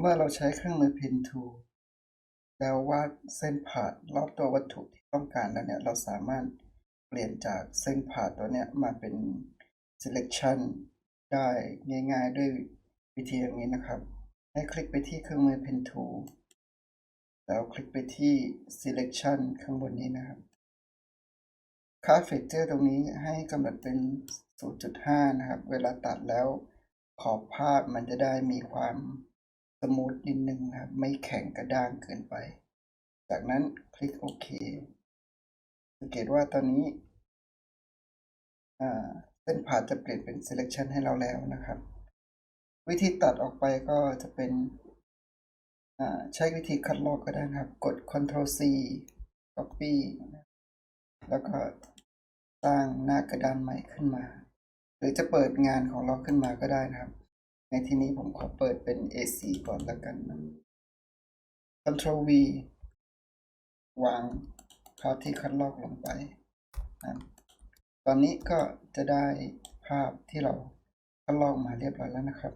เมื่อเราใช้เครื่องมือ Pen Tool แล้ววาดเส้นผ่านรอบตัววัตถุที่ต้องการแล้วเนี่ย เราสามารถเปลี่ยนจากเส้นผ่านตัวเนี้ยมาเป็น selection ได้ง่าย ๆ ด้วยวิธีอย่างนี้นะครับ ให้คลิกไปที่เครื่องมือ Pen Tool แล้วคลิกไปที่ selection ข้างบนนี้นะครับค่าเฟกเจอร์ตรงนี้ให้กำหนดเป็น 0.5 นะครับ เวลาตัดแล้วขอบภาพมันจะได้มีความ สมูทนิดนึงนะครับ ไม่แข็งกระด้างเกินไป จากนั้นคลิกโอเคสังเกตว่าตอนนี้เส้นผ่าจะเปลี่ยนเป็น selection ให้เราแล้วนะครับ วิธีตัดออกไปก็จะเป็นใช้วิธีคัดลอกก็ได้นะครับ กด Ctrl C Copy แล้วก็สร้างหน้ากระดานใหม่ขึ้นมา หรือจะเปิดงานของเราขึ้นมาก็ได้นะครับ ในที่นี้ผมขอเปิดเป็น A4 ก่อนแล้วกันนะ Ctrl V วางภาพที่คัดลอกลงไปนะตอนนี้ก็จะได้ภาพที่เราคัดลอกมาเรียบร้อยแล้วนะครับ